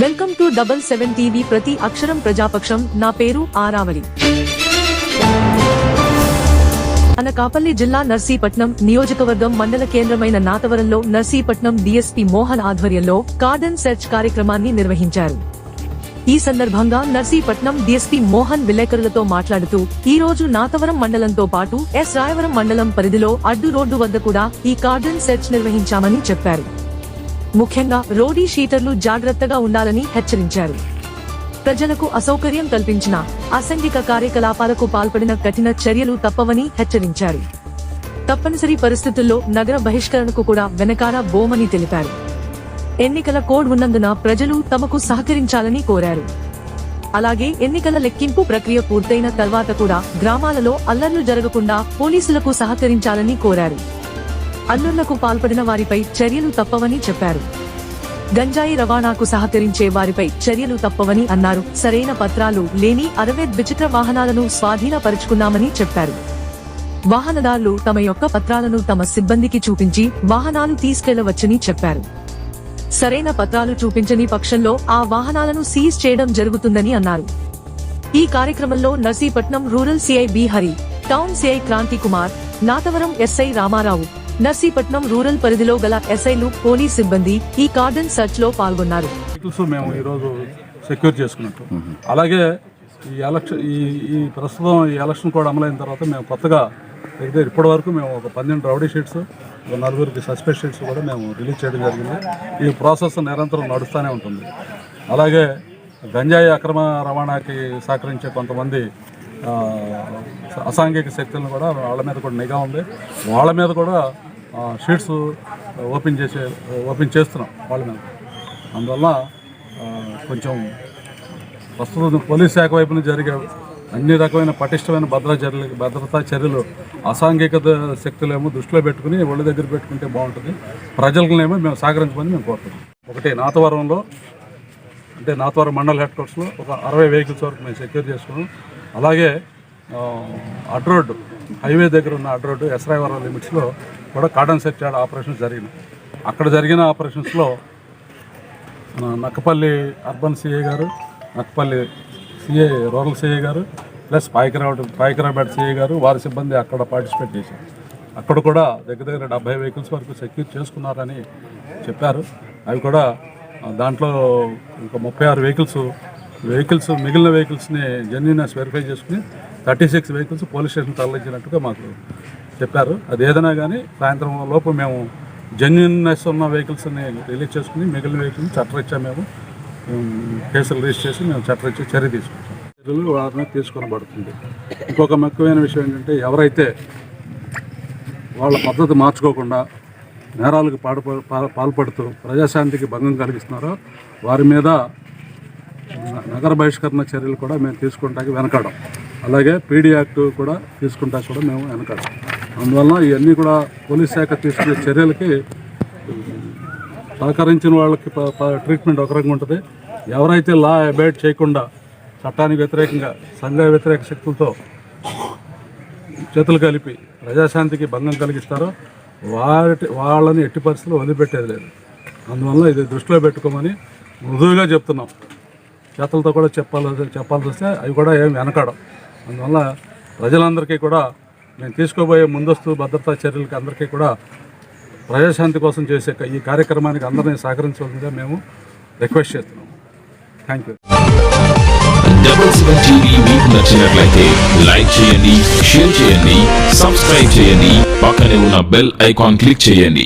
Welcome to double seven TV ప్రతి అక్షరం ప్రజాపక్షం. నా పేరు ఆరావళి. అనకాపల్లి జిల్లా నర్సీపట్నం నియోజకవర్గం మండల కేంద్రమైన నాతవరంలో నర్సీపట్నం డీఎస్పీ మోహన్ ఆధ్వర్యంలో కార్డన్ సెర్చ్ కార్యక్రమాన్ని నిర్వహించారు. ఈ సందర్భంగా నర్సీపట్నం డీఎస్పీ మోహన్ విలేకరులతో మాట్లాడుతూ ఈ రోజు నాతవరం మండలంతో పాటు ఎస్ రాయవరం మండలం పరిధిలో అడ్డు రోడ్డు వద్ద కూడా ఈ కార్డన్ సెర్చ్ నిర్వహించామని చెప్పారు. ముఖ్యంగా రోడీ షీటర్లు జాగ్రత్తగా ఉండాలని హెచ్చరించారు. ప్రజలకు అసౌకర్యం కల్పించిన అసంఘిక కార్యకలాపాలకు పాల్పడిన కఠిన చర్యలు తప్పవని హెచ్చరించారు. తప్పనిసరి పరిస్థితుల్లో నగర బహిష్కరణకు కూడా వెనకాల బోమని తెలిపారు. ఎన్నికల కోడ్ ఉన్నందున ప్రజలు తమకు సహకరించాలని కోరారు. అలాగే ఎన్నికల లెక్కింపు ప్రక్రియ పూర్తయిన తర్వాత కూడా గ్రామాలలో అల్లర్లు జరగకుండా పోలీసులకు సహకరించాలని కోరారు. అల్లుళ్ళకు పాల్పడిన వారిపై చర్యలు తప్పవని చెప్పారు. గంజాయి రవాణాకు సహకరించే వారిపై చర్యలు తప్పవని అన్నారు. సరైన పత్రాలు లేని అరవై ద్విచక్ర వాహనాలను స్వాధీనపరుచుకున్నామని చెప్పారు. వాహనదారులు తమ యొక్క పత్రాలను తమ సిబ్బందికి చూపించి వాహనాలు తీసుకెళ్ళవచ్చని చెప్పారు. సరైన పత్రాలు చూపించని పక్షంలో ఆ వాహనాలను సీజ్ చేయడం జరుగుతుందని అన్నారు. ఈ కార్యక్రమంలో Narsipatnam rural CI B Hari town CI Kranti Kumar Nathavaram SI Ramarao Narsipatnam rural పరిధిలో గల ఎస్ఐలు పోలీస్ సిబ్బంది ఈ కార్డన్ సర్చ్లో పాల్గొన్నారు. మేము ఈరోజు సెక్యూర్ చేసుకున్నట్టు. అలాగే ఈ ఎలక్షన్ ఈ ఈ ప్రస్తుతం ఈ ఎలక్షన్ కోడ్ అమలైన తర్వాత మేము కొత్తగా అయితే ఇప్పటి వరకు మేము ఒక పన్నెండు రౌడీ షీట్స్ నలుగురికి సస్పెండ్ షీట్స్ కూడా మేము రిలీజ్ చేయడం జరిగింది. ఈ ప్రాసెస్ నిరంతరం నడుస్తూనే ఉంటుంది. అలాగే గంజాయి అక్రమ రవాణాకి సహకరించే కొంతమంది అసాంఘిక శక్తులను కూడా వాళ్ళ మీద కూడా నిఘా ఉంది. వాళ్ళ మీద కూడా షీట్స్ ఓపెన్ చేసే ఓపెన్ చేస్తున్నాం వాళ్ళ మీద. అందువల్ల కొంచెం ప్రస్తుతం పోలీస్ శాఖ వైపున జరిగే అన్ని రకమైన పటిష్టమైన భద్రతా చర్యలు భద్రతా చర్యలు అసాంఘిక శక్తులేమో దృష్టిలో పెట్టుకుని ఒళ్ళు దగ్గర పెట్టుకుంటే బాగుంటుంది. ప్రజలనేమో మేము సహకరించమని మేము కోరుతున్నాం ఒకటి నాతవరంలో అంటే నాతవరం మండల హెడ్ క్వార్టర్స్లో ఒక అరవై వెహికల్స్ వరకు మేము సెక్యూర్ చేసుకున్నాం. అలాగే అడ్రోడ్డు హైవే దగ్గర ఉన్న అడ్ రోడ్డు ఎస్రాయవరం లిమిట్స్లో కూడా కార్డన్ సెర్చ్ ఆపరేషన్స్ జరిగినాయి అక్కడ జరిగిన ఆపరేషన్స్లో నక్కపల్లి అర్బన్ సిఐ గారు నక్కపల్లి సిఐ రూరల్ సిఐ గారు ప్లస్ పాయకరావు పాయకరావుపేట సిఐ గారు వారి సిబ్బంది అక్కడ పార్టిసిపేట్ చేశారు. అక్కడ కూడా దగ్గర దగ్గర డెబ్బై వెహికల్స్ వరకు సెక్యూర్ చేసుకున్నారని చెప్పారు. అవి కూడా దాంట్లో ఇంకా ముప్పై ఆరు వెహికల్స్ వెహికల్స్ మిగిలిన వెహికల్స్ని జెన్యునెస్ వెరిఫై చేసుకుని thirty six vehicles police station తరలించినట్టుగా మాకు చెప్పారు. అది ఏదైనా కానీ సాయంత్రం లోపు మేము జెన్యున్నెస్ ఉన్న వెహికల్స్ని రిలీజ్ చేసుకుని మిగిలిన వెహికల్ని చట్టరిచ్చా మేము. కేసులు రిజిస్టర్ చేసి మేము చట్టరీత్యా చర్య తీసుకుంటాం. చర్యలు వారిని తీసుకొనబడుతుంది. ఇంకొక ముఖ్యమైన విషయం ఏంటంటే ఎవరైతే వాళ్ళ పద్ధతి మార్చుకోకుండా నేరాలకు పాడు పాల్పడుతూ ప్రజాశాంతికి భంగం కలిగిస్తున్నారో వారి మీద నగర బహిష్కరణ చర్యలు కూడా మేము తీసుకుంటాకి వెనకాడం. అలాగే పీడీ యాక్ట్ కూడా తీసుకుంటా కూడా మేము వెనకాడం అందువల్ల ఇవన్నీ కూడా పోలీస్ శాఖ తీసుకునే చర్యలకి సహకరించిన వాళ్ళకి ప- ట్రీట్మెంట్ ఒక రకంగా ఉంటుంది. ఎవరైతే లా అబైడ్ చేయకుండా చట్టానికి వ్యతిరేకంగా సంఘ వ్యతిరేక శక్తులతో చేతులు కలిపి ప్రజాశాంతికి భంగం కలిగిస్తారో వాటి వాళ్ళని ఎట్టి పరిస్థితులు వదిలిపెట్టేది లేదు. అందువల్ల ఇది దృష్టిలో పెట్టుకోమని మృదువుగా చెప్తున్నాం. చేతులతో కూడా చెప్పాలి చెప్పాల్సి వస్తే అవి కూడా ఏం వెనకడం. అందువల్ల ప్రజలందరికీ కూడా మేము తీసుకోబోయే ముందస్తు భద్రతా చర్యలకి అందరికీ కూడా ప్రజాశాంతి కోసం చేసే ఈ కార్యక్రమానికి అందరినీ సహకరించవలసిందిగా మేము రిక్వెస్ట్ చేస్తున్నాము thank you double seven TV మీకు నచ్చినట్లయితే లైక్ చేయండి షేర్ చేయండి సబ్స్క్రైబ్ చేయండి పక్కనే ఉన్న బెల్ ఐకాన్ క్లిక్ చేయండి.